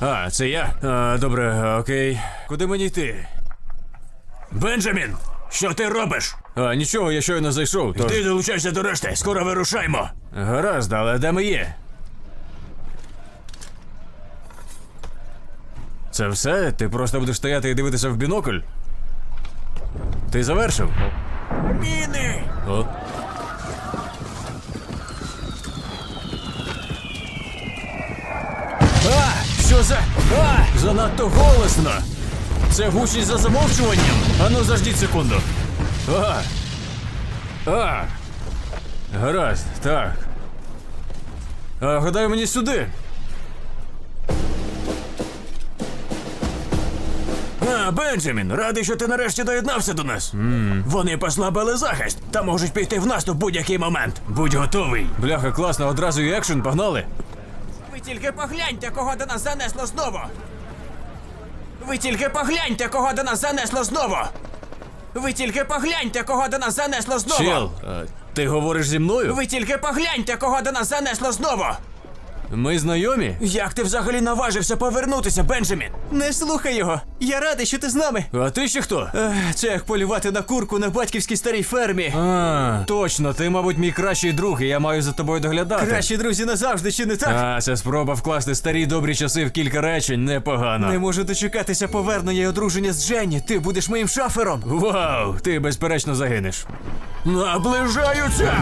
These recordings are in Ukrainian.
А, це я? А, добре, окей. Куди мені йти? Бенджамін, що ти робиш? А, нічого, я щойно зайшов. Тож... Ти долучайся до решти, скоро вирушаймо. Гаразд, але де ми є? Це все? Ти просто будеш стояти і дивитися в бінокль? Ти завершив? Міни! О. А! Що за. А! Занадто голосно! Це гучність за замовчуванням. Ану, заждіть секунду. А! А! Гаразд, так. А, гадаю мені сюди. А, Бенджамін, радий, що ти нарешті доєднався до нас. Вони послабили захист та можуть піти в наступ будь-який момент. Будь готовий. Бляха, класно, одразу і екшен, погнали. Ви тільки погляньте, кого до нас занесло знову. Ви тільки погляньте, кого до нас занесло знову. Ви тільки погляньте, кого до нас занесло знову. Чел, а, ти говориш зі мною? Ви тільки погляньте, кого до нас занесло знову. Ми знайомі? Як ти взагалі наважився повернутися, Бенджамін? Не слухай його. Я радий, що ти з нами. А ти ще хто? Ех, Це як полювати на курку на батьківській старій фермі. А, точно, ти, мабуть, мій кращий друг, і я маю за тобою доглядати. Кращі друзі назавжди, чи не так? А, ця спроба вкласти старі добрі часи в кілька речень непогана. Не можу дочекатися повернення і одруження з Дженні. Ти будеш моїм шафером. Вау, ти безперечно загинеш. Наближаються!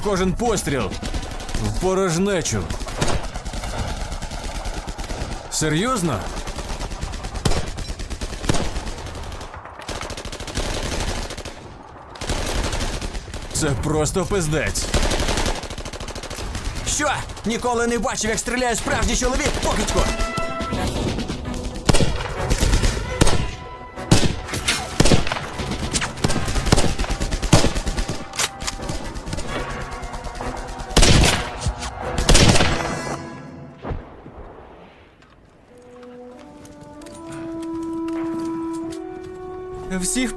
Них кожен постріл в порожнечу. Серйозно? Це просто пиздець. Що? Ніколи не бачив, як стріляє справжній чоловік, покидько!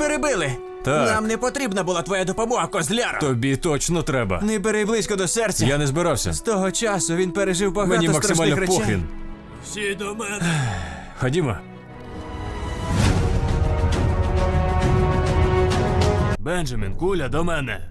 Перебили. Так. Нам не потрібна була твоя допомога, козляра! Тобі точно треба. Не бери близько до серця. Я не збирався. З того часу він пережив багато Мені страшних максимально речей. похрін. Всі до мене! Ходімо. Бенджамін, куля до мене.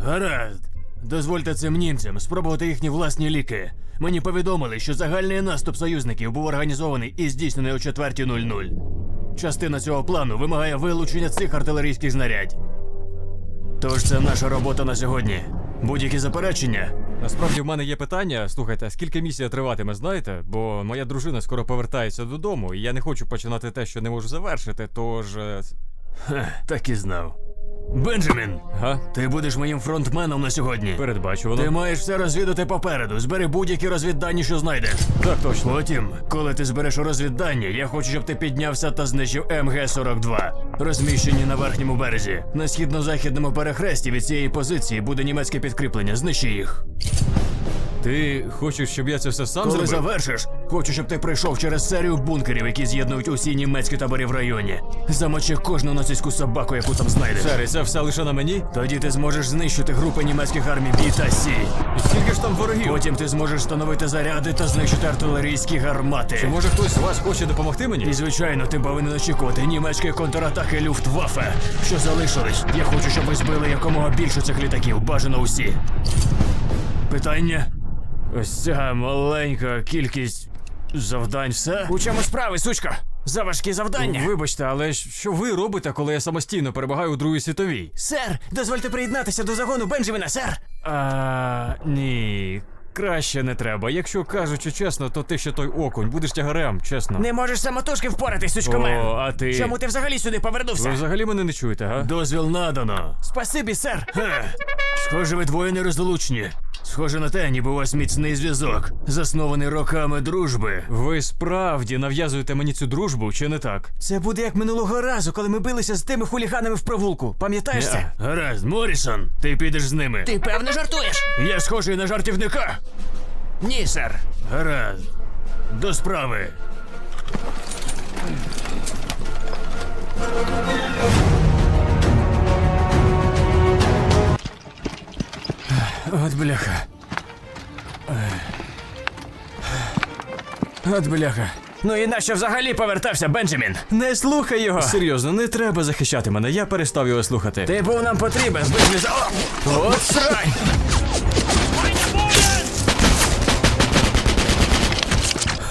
Гаразд. Дозвольте цим німцям спробувати їхні власні ліки. Мені повідомили, що загальний наступ союзників був організований і здійснений о 4.00. Частина цього плану вимагає вилучення цих артилерійських знарядь. Тож це наша робота на сьогодні. Будь-які заперечення. Насправді в мене є питання. Слухайте, скільки місія триватиме, знаєте? Бо моя дружина скоро повертається додому, і я не хочу починати те, що не можу завершити, тож. е, так і знав. Бенджамін, Га? ти будеш моїм фронтменом на сьогодні. Передбачувано. Ти маєш все розвідати попереду. Збери будь-які розвіддані, що знайдеш. Так, точно. Потім, коли ти збереш розвіддані, я хочу, щоб ти піднявся та знищив МГ-42, розміщені на верхньому березі. На східно-західному перехресті від цієї позиції буде німецьке підкріплення. Знищи їх. Ти хочеш, щоб я це все сам Коли зробив? завершиш, хочу, щоб ти пройшов через серію бункерів, які з'єднують усі німецькі табори в районі. Замочи кожну нацистську собаку, яку там знайдеш. Сер, і це все лише на мені? Тоді ти зможеш знищити групи німецьких армій Бі та Сі. І скільки ж там ворогів? Потім ти зможеш встановити заряди та знищити артилерійські гармати. Чи може хтось з вас хоче допомогти мені? І звичайно, ти повинен очікувати німецькі контратаки Люфтваффе, що залишились. Я хочу, щоб ви збили якомога більше цих літаків, бажано усі. Питання? Ось ця маленька кількість Завдань все? У чому справи, сучко? За важкі завдання. Вибачте, але що ви робите, коли я самостійно перебагаю у Другій світовій? Сер, дозвольте приєднатися до загону Бенджаміна, сер. А, ні. Краще не треба. Якщо кажучи чесно, то ти ще той окунь, будеш тягарем, чесно. Не можеш самотужки впоратись, сучко О, а ти. Чому ти взагалі сюди Ви повернувся? взагалі мене не чуєте, га? Дозвіл надано. Спасибі, сер. Схоже, ви двоє нерозлучні. Схоже на те, ніби у вас міцний зв'язок, заснований роками дружби. Ви справді нав'язуєте мені цю дружбу, чи не так? Це буде як минулого разу, коли ми билися з тими хуліганами в провулку. Пам'ятаєш це? Гаразд, Морісон, ти підеш з ними. Ти певно жартуєш? Я схожий на жартівника. Ні, сер. Гаразд. До справи. От бляха. От бляха. Ну і нащо взагалі повертався, Бенджамін? Не слухай його! Серйозно, не треба захищати мене, я перестав його слухати. Ти був нам потрібен, збив за. О! От срань!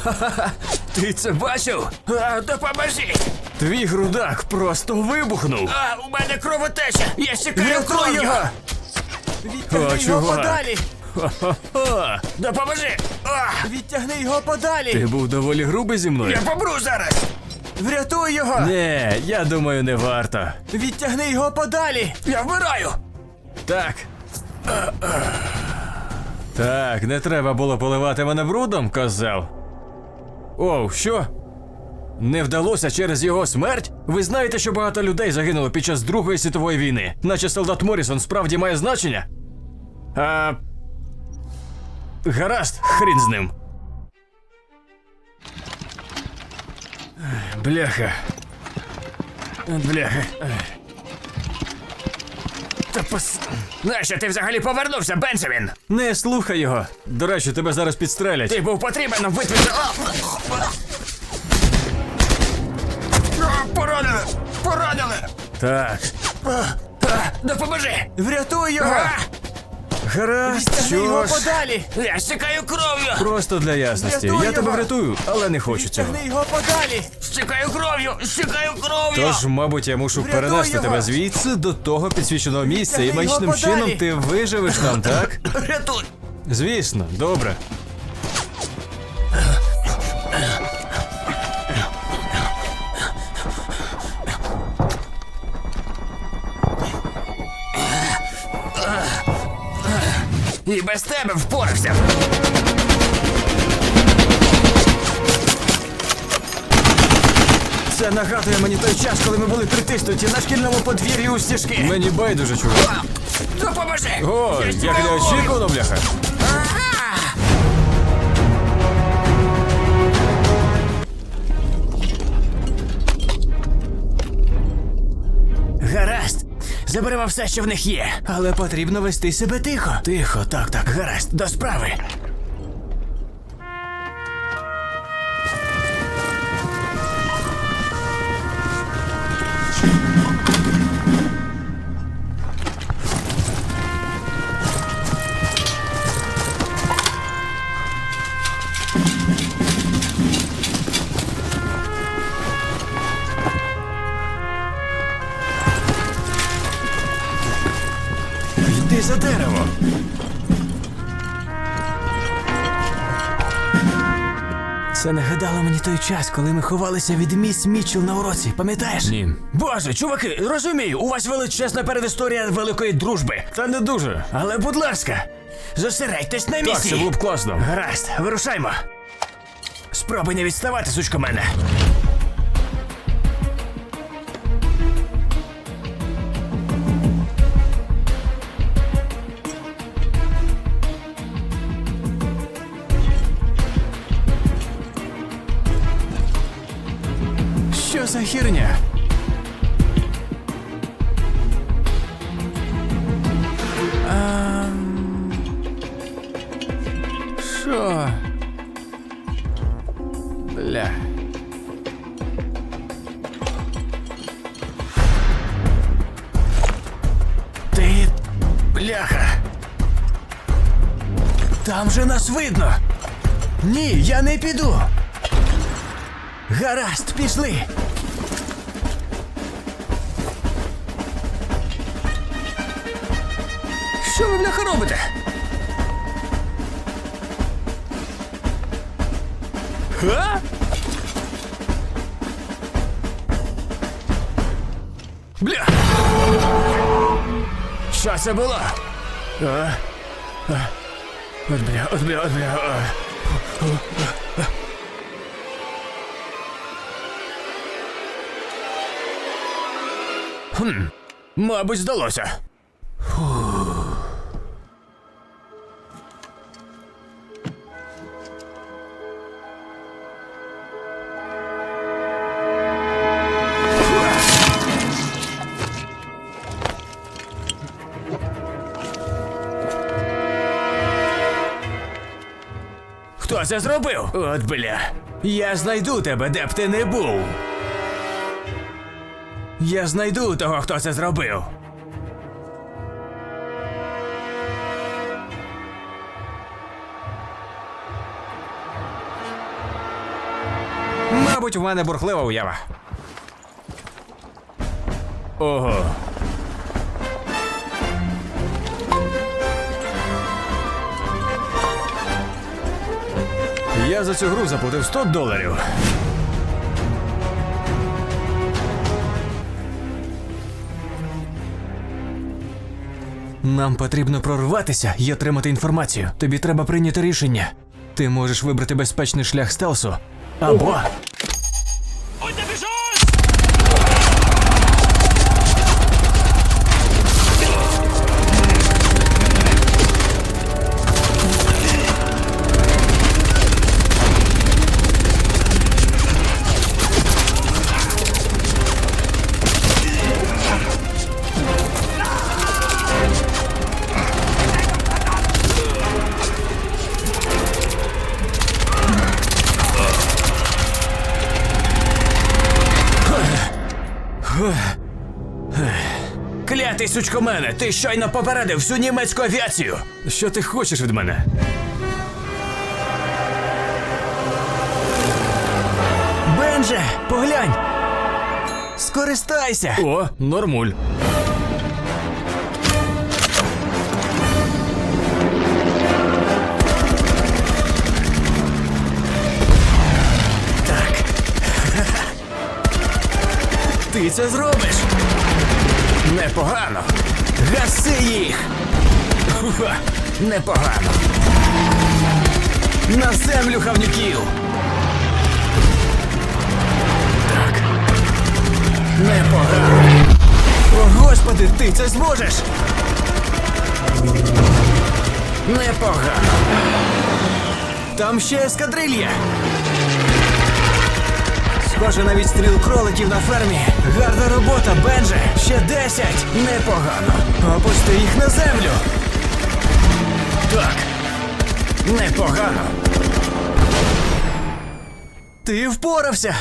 Ха-ха-ха! Ти це бачив? А! Твій грудак просто вибухнув. А, у мене кровотеча! Я стікаю Рятуй кров'ю! Його! Відтягни його чувак. подалі! О, Допоможи! А, Відтягни його подалі. ти був доволі грубий зі мною. я помру зараз! Врятуй його. Не, я думаю, не варто. Відтягни його подалі. Я вмираю! Так. Так, не треба було поливати мене брудом, козел. Оу, що? Не вдалося через його смерть? Ви знаєте, що багато людей загинуло під час Другої світової війни, наче солдат Морісон справді має значення? А... Гаразд, хрін з ним. Бляха. Бляха. Та пос... Нащо ти взагалі повернувся, Бенджамін? Не слухай його. До речі, тебе зараз підстрелять. Ти був потрібен. А! А, Поранили! Поранили! Так. А, Допоможи! Врятуй його. А, Гаразд, Відтягни його що ж. подалі. Я стікаю кров'ю! Просто для ясності. Врятуй Я тебе його. врятую, але не хочу цього. Відтягни його подалі. Стікаю кров'ю! Стікаю кров'ю! Тож, мабуть, я мушу Врятуй перенести його. тебе звідси до того підсвіченого місця, і Відтягни його магічним подалі. чином ти виживеш там, так? Рятуй! Звісно, добре. Без тебе впорався! Це нагадує мені той час, коли ми були притиснуті на шкільному подвір'ї у стіжки. Мені байдуже, чувак. Допоможи! О, Я як не очікувано, бляха. Заберемо все, що в них є. Але потрібно вести себе тихо. Тихо, так, так, гаразд, до справи. Той час, коли ми ховалися від міс Мічел на уроці, пам'ятаєш? Ні. Боже, чуваки, розумію, у вас величезна передісторія великої дружби. Та не дуже. Але, будь ласка, зосередьтесь на Так, місці. це було б класно. Гаразд, вирушаймо. Спробуй не відставати, сучко мене. Що за херня? Що? Бля. Ти. Бляха. Там же нас видно. Ні, я не піду. Гаразд, пішли. Що ви бляха робите? Га? Бля! Що це було? А? А? От бля, от бля, от бля. а. Хм, мабуть, здалося. Хто це зробив? От бля. Я знайду тебе, де б ти не був. Я знайду того, хто це зробив. Мабуть, у мене бурхлива уява. Ого. Я за цю гру заплатив 100 доларів. Нам потрібно прорватися і отримати інформацію. Тобі треба прийняти рішення. Ти можеш вибрати безпечний шлях стелсу. Або. Клятий сучко мене, ти щойно попередив всю німецьку авіацію. Що ти хочеш від мене? Бенже, поглянь! Скористайся! О, нормуль. Так. Ти це зробиш. Непогано. Гаси їх. Ха, Непогано. На землю хавнюків. Так. Непогано. О, господи, ти це зможеш. Непогано. Там ще ескадрилья. Схоже на відстріл кроликів на фермі. Гарна робота, Бенже. Ще десять. Непогано. Опусти їх на землю. Так. Непогано. Ти впорався.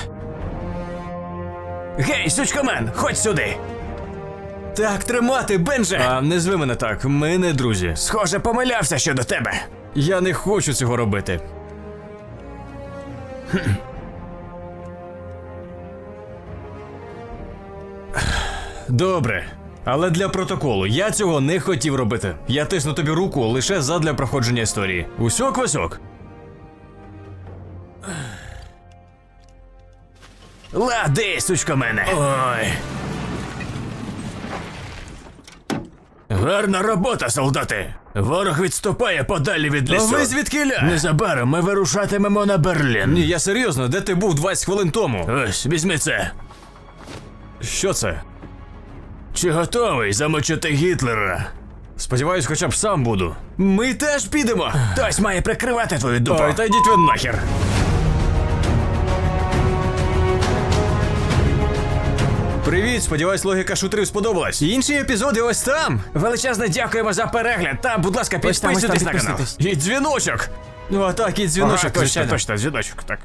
Гей, сучкомен, ходь сюди. Так тримати, Бенже. А не зви мене так, ми не друзі. Схоже, помилявся щодо тебе. Я не хочу цього робити. Добре. Але для протоколу я цього не хотів робити. Я тисну тобі руку лише задля проходження історії. Усьок висок. Лади, сучко мене. Ой. Гарна робота, солдати. Ворог відступає подалі від А лісу. ви звідкиля? Незабаром ми вирушатимемо на Берлін. Ні, я серйозно, де ти був 20 хвилин тому? Ось, візьми це. Що це? Чи готовий замочити Гітлера? Сподіваюсь, хоча б сам буду. Ми теж підемо. Хтось має прикривати твою дупу. Ой, та йдіть ви нахер. Привіт, сподіваюсь, логіка шутерів сподобалась. Інші епізоди ось там. Величезне дякуємо за перегляд. Та, будь ласка, там, ось там, підписуйтесь на канал. І дзвіночок. Ну а так, і дзвіночок, точно, точно, дзвіночок, так.